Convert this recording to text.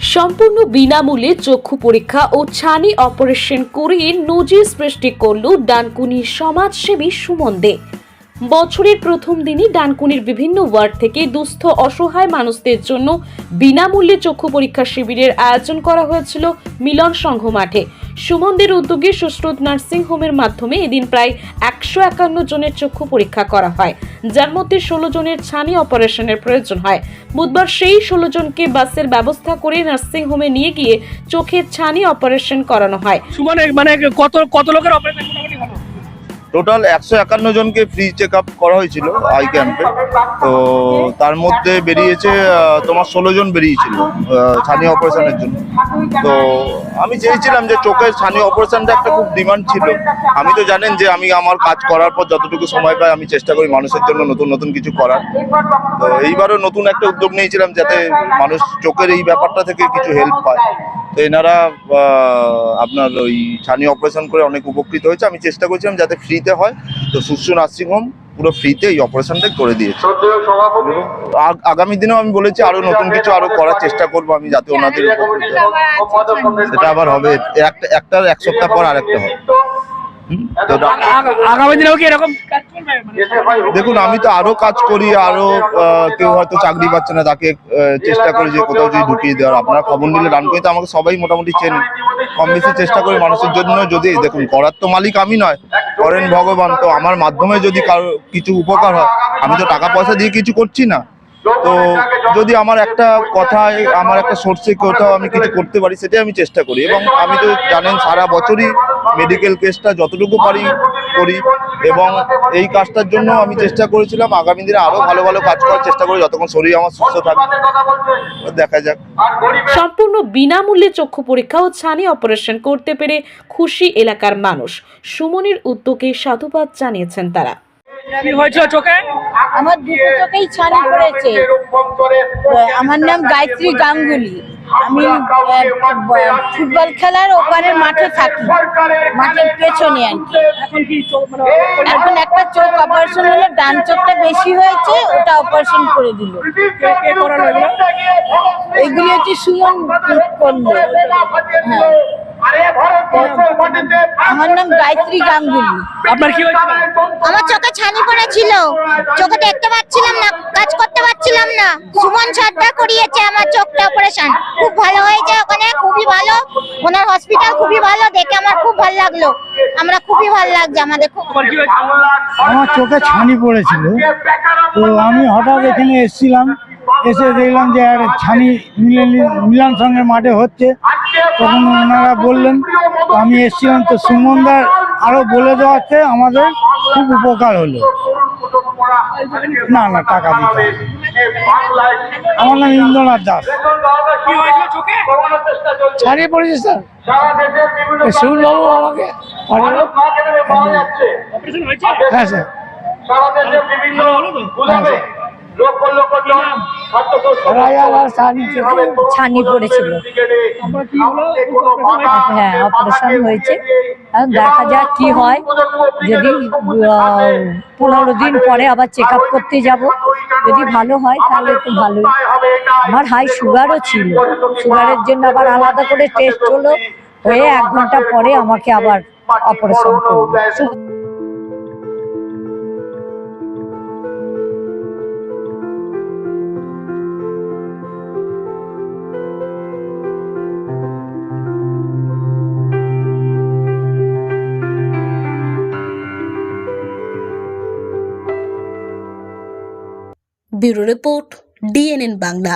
সম্পূর্ণ বিনামূল্যে চক্ষু পরীক্ষা ও ছানি অপারেশন করিয়ে নজির সৃষ্টি করল ডানকুনির সমাজসেবী সুমন দে। বছরের প্রথম দিনই ডানকুনির বিভিন্ন ওয়ার্ড থেকে দুস্থ, অসহায় মানুষদের জন্য বিনামূল্যে চক্ষু পরীক্ষা শিবিরের আয়োজন করা হয়েছিল মিলন সংঘ মাঠে। সুমনদের উদ্যোগে সুশ্রুত নার্সিং হোমের মাধ্যমে এদিন প্রায় একশো একান্ন জনের চক্ষু পরীক্ষা করা হয়, যার মধ্যে ষোলো জনের ছানি অপারেশনের প্রয়োজন হয়। বুধবার সেই ষোলো জনকে বাসের ব্যবস্থা করে নার্সিং হোমে নিয়ে গিয়ে চোখের ছানি অপারেশন করানো হয়। মানে কত কত লোকের অপারেশন? টোটাল একশো একান্ন জনকে ফ্রি চেক আপ করা হয়েছিল আই ক্যাম্পে তো তার মধ্যে বেরিয়েছে তোমার ষোলো জন বেরিয়েছিল ছানি অপারেশনের জন্য। তো আমি চেয়েছিলাম যে চোখের স্থানীয় অপারেশনটা একটা খুব ডিমান্ড ছিল। আমি তো জানেন যে আমি আমার কাজ করার পর যতটুকু সময় পাই, আমি চেষ্টা করি মানুষের জন্য নতুন নতুন কিছু করার। তো এইবারও নতুন একটা উদ্যোগ নিয়েছিলাম যাতে মানুষ চোখের এই ব্যাপারটা থেকে কিছু হেল্প পায়। তো এনারা আপনার ওই ছানি অপারেশন করে অনেক উপকৃত হয়েছে। আমি চেষ্টা করছিলাম যাতে ফ্রিতে হয়। তো সুশ্রু নার্সিং হোম পুরো ফ্রিতে এই অপারেশনটা করে দিয়েছে। আগামী দিনেও আমি বলেছি আরও নতুন কিছু আরও করার চেষ্টা করব আমি যাতে ওনাদের সেটা আবার হবে। একটা একটার এক সপ্তাহ পর আরেকটা হবে। আগামী দিনেও কি এরকম? দেখুন আমি তো আরও কাজ করি আরও কেউ হয়তো চাকরি পাচ্ছে না তাকে চেষ্টা করি যে কোথাও যদি ঢুকিয়ে দেওয়ার। আপনারা খবর নিলে রান করিতে আমাকে সবাই মোটামুটি চেনে কম বেশি চেষ্টা করি মানুষের জন্য যদি দেখুন করার তো মালিক আমি নয় করেন ভগবান। তো আমার মাধ্যমে যদি কারও কিছু উপকার হয় আমি তো টাকা পয়সা দিয়ে কিছু করছি না। তো যদি আমার একটা কথায় আমার একটা সোর্সে কোথাও আমি কিছু করতে পারি সেটাই আমি চেষ্টা করি। এবং আমি তো জানেন সারা বছরই মেডিকেল কেসটা যতটুকু পারি করি এবং এই কাজটার জন্য আমি চেষ্টা করেছিলাম। আগামী দিনে আরও ভালো ভালো কাজ করার চেষ্টা করি যতক্ষণ শরীর আমার সুস্থ থাকবে দেখা যাক। সম্পূর্ণ বিনামূল্যে চক্ষু পরীক্ষা ও ছানি অপারেশন করতে পেরে খুশি এলাকার মানুষ। সুমনের উদ্যোগে সাধুবাদ জানিয়েছেন তারা। কি হয়েছিল চোখে? আমার দুটো চোখেই ছানি পড়েছে। আমার নাম গায়ত্রী গাঙ্গুলি। আমি ফুটবল খেলার ওপারের মাঠে থাকি। মাঠের পেছনে আর কি এখন মানে এখন একটা চোখ অপারেশন হলো ডান চোখটা বেশি হয়েছে ওটা অপারেশন করে দিল। এগুলো? হচ্ছে সুমন করল হ্যাঁ। আমার নাম গায়ত্রী গাঙ্গুলি। আপনার কি আমার চোখে ছানি পড়েছিল চোখে দেখতে পাচ্ছিলাম না কাজ করতে পারছিলাম না। সুমন সর্দার করিয়েছে আমার চোখটা অপারেশন। খুব ভালো হয়েছে ওখানে খুবই ভালো। ওনার হসপিটাল খুবই ভালো দেখে আমার খুব ভালো লাগল। আমরা খুবই ভালো লাগছে আমাদের খুব আমার চোখে ছানি পড়েছিল। তো আমি হঠাৎ এখানে এসেছিলাম এসে দেখলাম যে একটা ছানি মিলেন- মিলন সঙ্গে মাঠে হচ্ছে। তখন ওনারা বললেন আমি এসেছিলাম তো সুমনদার আরও বলে দেওয়াতে আমাদের খুব উপকার হলো। না না টাকা দিতে আমার নাম ইন্দ্রনাথ দাস। ছাড়িয়ে পড়েছে স্যার। সুমনবাবু আমাকে হ্যাঁ স্যার। ভালো হ্যাঁ ছানি পড়েছিল। হ্যাঁ অপারেশন হয়েছে। দেখা যাক কি হয়। যদি পনেরো দিন পরে আবার চেক আপ করতে যাব। যদি ভালো হয় তাহলে তো ভালোই। আমার হাই সুগারও ছিল। সুগারের জন্য আবার আলাদা করে টেস্ট হলো। হয়ে এক ঘণ্টা পরে আমাকে আবার অপারেশন করল। Bureau report DNN Bangla.